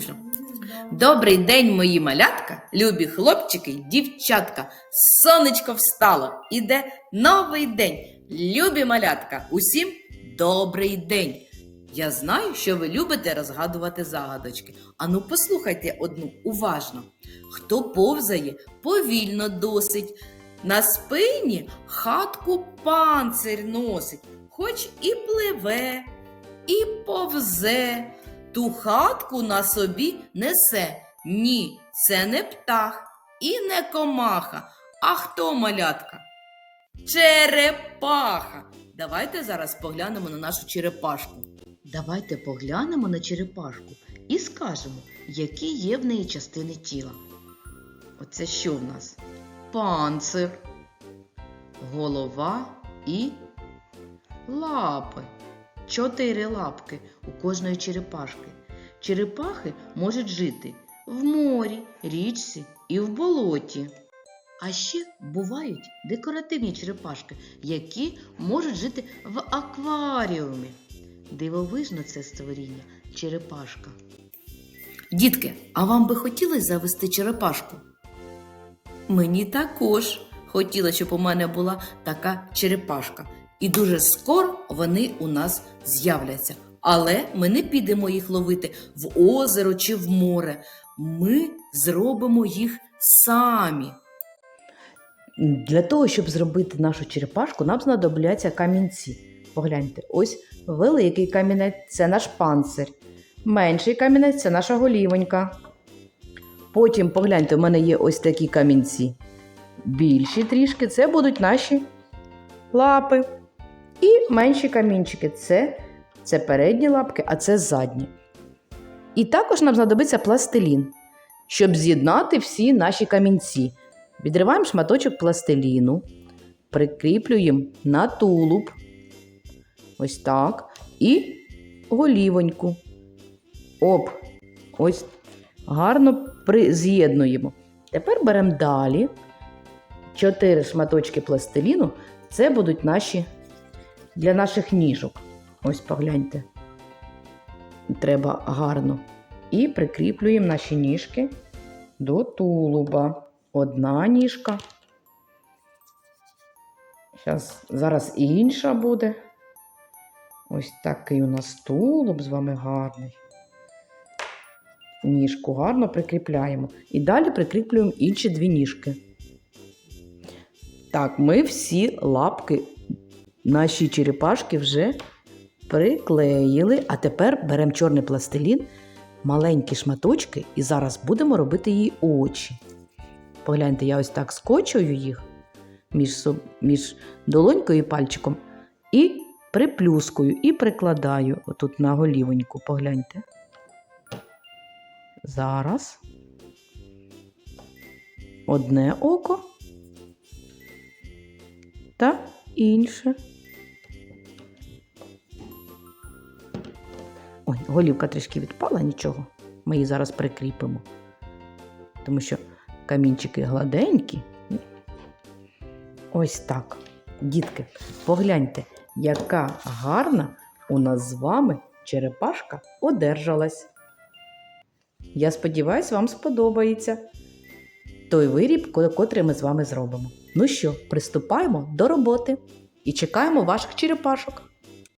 скучно. Добрий день, мої малятка, любі хлопчики, дівчатка. Сонечко встало, іде новий день. Любі малятка, усім добрий день. Я знаю, що ви любите розгадувати загадочки. Ану, послухайте одну уважно. Хто повзає, повільно досить. На спині хатку панцир носить, хоч і пливе, і повзе, ту хатку на собі несе. Ні, це не птах і не комаха. А хто малятка? Черепаха. Давайте зараз поглянемо на нашу черепашку. Давайте поглянемо на черепашку і скажемо, які є в неї частини тіла. Оце що в нас? Панцир, голова і лапи. Чотири лапки у кожної черепашки. Черепахи можуть жити в морі, річці і в болоті. А ще бувають декоративні черепашки, які можуть жити в акваріумі. Дивовижно це створіння черепашка. Дітки, а вам би хотілося завести черепашку? Мені також хотілося, щоб у мене була така черепашка. І дуже скоро вони у нас з'являться. Але ми не підемо їх ловити в озеро чи в море. Ми зробимо їх самі. Для того, щоб зробити нашу черепашку, нам знадобляться камінці. Погляньте, ось великий камінець це наш панцир. Менший камінець це наша голівонька. Потім погляньте, у мене є ось такі камінці. Більші трішки це будуть наші лапи. І менші камінчики це, це передні лапки, а це задні. І також нам знадобиться пластилін, щоб з'єднати всі наші камінці. Відриваємо шматочок пластиліну, прикріплюємо на тулуб. Ось так. І голівоньку. Оп. Ось гарно з'єднуємо. Тепер беремо далі. Чотири шматочки пластиліну. Це будуть наші для наших ніжок. Ось погляньте. Треба гарно. І прикріплюємо наші ніжки до тулуба. Одна ніжка. Зараз і інша буде. Ось такий у нас тулуб з вами гарний. Ніжку гарно прикріпляємо. І далі прикріплюємо інші дві ніжки. Так, ми всі лапки наші черепашки вже приклеїли. А тепер беремо чорний пластилін, маленькі шматочки, і зараз будемо робити їй очі. Погляньте, я ось так скочую їх між, між долонькою і пальчиком і приплюскую і прикладаю отут на голівоньку. Погляньте. Зараз. Одне око та інше. Ой, голівка трішки відпала, нічого. Ми її зараз прикріпимо. Тому що камінчики гладенькі. Ось так. Дітки, погляньте, яка гарна у нас з вами черепашка одержалась. Я сподіваюся, вам сподобається той виріб, котрий ми з вами зробимо. Ну що, приступаємо до роботи і чекаємо ваших черепашок.